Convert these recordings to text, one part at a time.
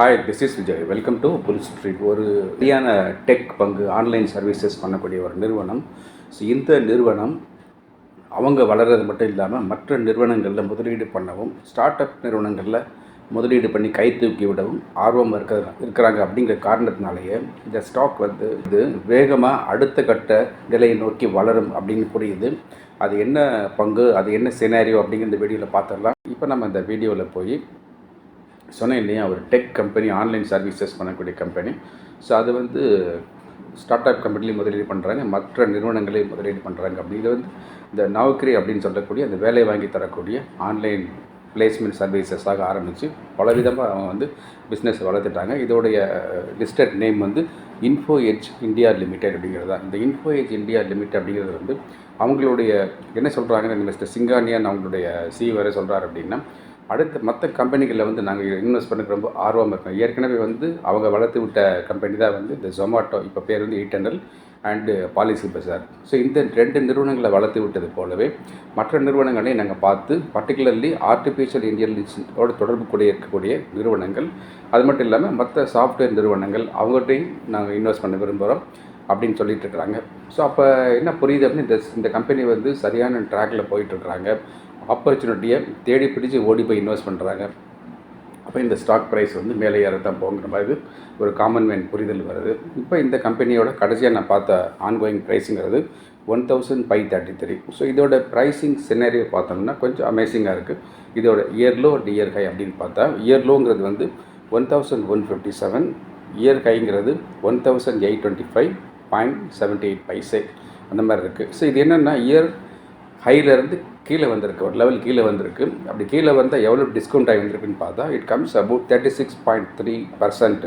Hi this is Vijay welcome to bull street ஒரு சரியான tech பங்கு ஆன்லைன் சர்வீசஸ் பண்ணக்கூடிய ஒரு நிறுவனம். ஸோ இந்த நிறுவனம் அவங்க வளர்றது மட்டும் இல்லாமல் மற்ற நிறுவனங்களில் முதலீடு பண்ணவும் ஸ்டார்ட் அப் நிறுவனங்களில் முதலீடு பண்ணி கை தூக்கி விடவும் ஆர்வம் இருக்க இருக்கிறாங்க அப்படிங்கிற காரணத்தினாலேயே இந்த ஸ்டாக் வந்து இது வேகமாக அடுத்த கட்ட நிலையை நோக்கி வளரும் அப்படின்னு புரியுது அது என்ன பங்கு அது என்ன சினாரியோ அப்படிங்கிற இந்த வீடியோவில் பார்த்துடலாம். இப்போ நம்ம இந்த வீடியோவில் போய் சொன்னேன் இல்லையா ஒரு டெக் கம்பெனி ஆன்லைன் சர்வீசஸ் பண்ணக்கூடிய கம்பெனி ஸோ அது வந்து ஸ்டார்ட் அப் கம்பெனிலையும் முதலீடு பண்ணுறாங்க மற்ற நிறுவனங்களையும் முதலீடு பண்ணுறாங்க அப்படி இது வந்து இந்த நௌக்கரி அப்படின்னு சொல்லக்கூடிய அந்த வேலை வாங்கி தரக்கூடிய ஆன்லைன் பிளேஸ்மெண்ட் சர்வீசஸாக ஆரம்பித்து பலவிதமாக அவங்க வந்து பிஸ்னஸ் வளர்த்துட்டாங்க. இதோடைய லிஸ்டட் நேம் வந்து இன்ஃபோ எஜ் இந்தியா லிமிடெட் அப்படிங்கிறது. தான் இந்த இன்ஃபோ எஜ் இந்தியா லிமிடெட் அப்படிங்கிறது வந்து அவங்களுடைய என்ன சொல்கிறாங்கன்னு மிஸ்டர் சிங்கானியான் அவங்களுடைய சிஇ வரை சொல்கிறார் அப்படின்னா அடுத்த மற்ற கம்பெனிகளில் வந்து நாங்கள் இன்வெஸ்ட் பண்ண ரொம்ப ஆர்வமாக இருக்கோம். ஏற்கனவே வந்து அவங்க வளர்த்து விட்ட கம்பெனி தான் வந்து இந்த ஜொமாட்டோ இப்போ பேர் வந்து ஈட்டனல் அண்டு பாலிசி பஜார் ஸோ இந்த ரெண்டு நிறுவனங்களை வளர்த்து விட்டது போலவே மற்ற நிறுவனங்களையும் நாங்கள் பார்த்து பர்டிகுலர்லி ஆர்டிஃபிஷியல் இன்டெலிஜென்ஸோட தொடர்பு கூட இருக்கக்கூடிய நிறுவனங்கள் அது மட்டும் இல்லாமல் மற்ற சாஃப்ட்வேர் நிறுவனங்கள் அவங்கள்ட்டையும் நாங்கள் இன்வெஸ்ட் பண்ண விரும்புகிறோம் அப்படின்னு சொல்லிட்டு இருக்கிறாங்க. ஸோ அப்போ என்ன புரியுது அப்படின்னு இந்த இந்த கம்பெனி வந்து சரியான ட்ராக்கில் போயிட்டுருக்குறாங்க ஆப்பர்ச்சுனிட்டியை தேடி பிடிச்சி ஓடி போய் இன்வெஸ்ட் பண்ணுறாங்க அப்போ இந்த ஸ்டாக் ப்ரைஸ் வந்து மேலே ஏறத்தான் போங்கிற மாதிரி ஒரு காமன் மேன் புரிதல் வருது. இப்போ இந்த கம்பெனியோட கடைசியாக நான் பார்த்த ongoing ப்ரைஸுங்கிறது one thousand five thirty three so இதோட ப்ரைஸிங் சினரியோ பார்த்தோம்னா கொஞ்சம் அமேசிங்காக இருக்குது இதோட இயர்லோ அண்ட் இயர் ஹை அப்படின்னு பார்த்தா இயர்லோங்கிறது வந்து one thousand one fifty seven year ஹைங்கிறது one thousand eight twenty five point seventy eight paise அந்த மாதிரி இருக்குது ஸோ இது என்னென்னா இயர் ஹையிலேருந்து கீழே வந்திருக்கு ஒரு லெவல் கீழே வந்திருக்கு. அப்படி கீழே வந்தால் எவ்வளோ டிஸ்கவுண்ட் ஆகி வந்திருக்குன்னு பார்த்தா it comes about thirty six point three percent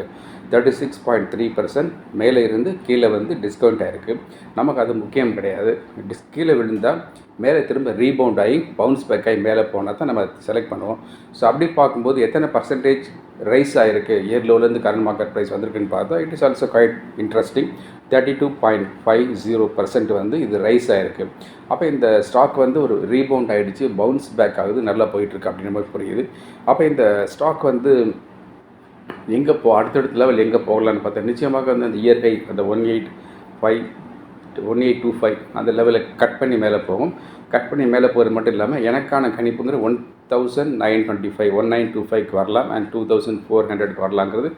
thirty six point three percent மேலே இருந்து கீழே வந்து டிஸ்கவுண்ட் ஆகிருக்கு நமக்கு அது முக்கியம் கிடையாது. டிஸ் கீழே விழுந்தால் மேலே திரும்ப ரீபவுண்ட் ஆகி பவுன்ஸ் பேக் ஆகி மேலே போனால் தான் நம்ம செலக்ட் பண்ணுவோம். ஸோ அப்படி பார்க்கும்போது எத்தனை பர்சன்டேஜ் ரைஸ் ஆகிருக்கு இயர் லோலேருந்து கரண்ட் மார்க்கெட் ப்ரைஸ் வந்திருக்குன்னு பார்த்தா it is also quite interesting thirty two point five zero percent வந்து இது ரைஸ் ஆகிருக்கு அப்போ இந்த ஸ்டாக் வந்து ஒரு ரீபவுண்ட் ஆகிடுச்சு பவுன்ஸ் பேக் ஆகுது நல்லா போயிட்டுருக்கு அப்படின்னு மாதிரி புரியுது. அப்போ இந்த ஸ்டாக் வந்து எங்கே போ அடுத்தடுத்த லெவல் எங்கே போகலான்னு பார்த்தா நிச்சயமாக வந்து அந்த இயற்கை அந்த one eight five one eight two five அந்த லெவலில் கட் பண்ணி மேலே போகும். கட் பண்ணி மேலே போகிறது மட்டும் இல்லாமல் எனக்கான கணிப்புங்கிற one thousand nine twenty five one nine two ஃபைவ்க்கு வரலாம் அண்ட் டூ தௌசண்ட் ஃபோர் ஹண்ட்ரட்க்கு வரலாங்கிறது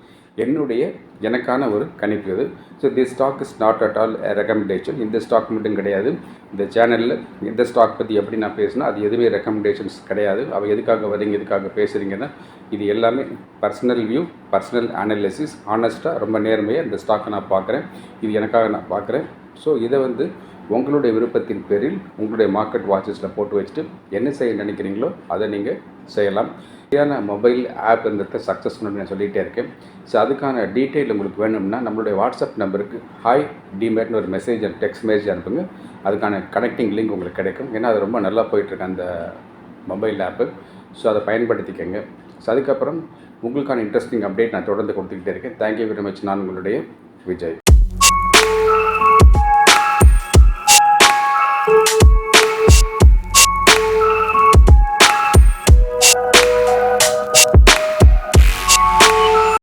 என்னுடைய எனக்கான ஒரு கணிப்பு இது. So the stock is not at all recommendation இந்த ஸ்டாக் மட்டும் கிடையாது. இந்த சேனலில் இந்த ஸ்டாக் பற்றி எப்படி நான் பேசினா அது எதுவுமே ரெக்கமெண்டேஷன்ஸ் கிடையாது. அவள் எதுக்காக வரீங்க எதுக்காக பேசுகிறீங்கன்னா இது எல்லாமே பர்சனல் வியூ பர்சனல் அனாலிசிஸ் ஆனஸ்ட்டாக ரொம்ப நேர்மையாக இந்த ஸ்டாக்கை நான் பார்க்குறேன். இது எனக்காக நான் பார்க்குறேன். ஸோ இதை வந்து உங்களுடைய விருப்பத்தின் பேரில் உங்களுடைய மார்க்கெட் வாட்சஸில் போட்டு வச்சுட்டு என்ன செய்ய நினைக்கிறீங்களோ அதை நீங்கள் செய்யலாம். சரியான மொபைல் ஆப் இருந்ததை சக்ஸஸ் நான் சொல்லிகிட்டே இருக்கேன். ஸோ அதுக்கான டீட்டெயில் உங்களுக்கு வேணும்னா நம்மளுடைய வாட்ஸ்அப் நம்பருக்கு ஹாய் டிமேட்னு ஒரு மெசேஜ் அண்ட் டெக்ஸ்ட் மெசேஜ் அனுப்புங்க. அதுக்கான கனெக்டிங் லிங்க் உங்களுக்கு கிடைக்கும். ஏன்னா அது ரொம்ப நல்லா போயிட்டுருக்கு அந்த மொபைல் ஆப்பு ஸோ அதை பயன்படுத்திக்கங்க. ஸோ அதுக்கப்புறம் உங்களுக்கான இன்ட்ரெஸ்டிங் அப்டேட் நான் தொடர்ந்து கொடுத்துக்கிட்டே இருக்கேன். தேங்க்யூ வெரி மச் நான் உங்களுடைய விஜய்.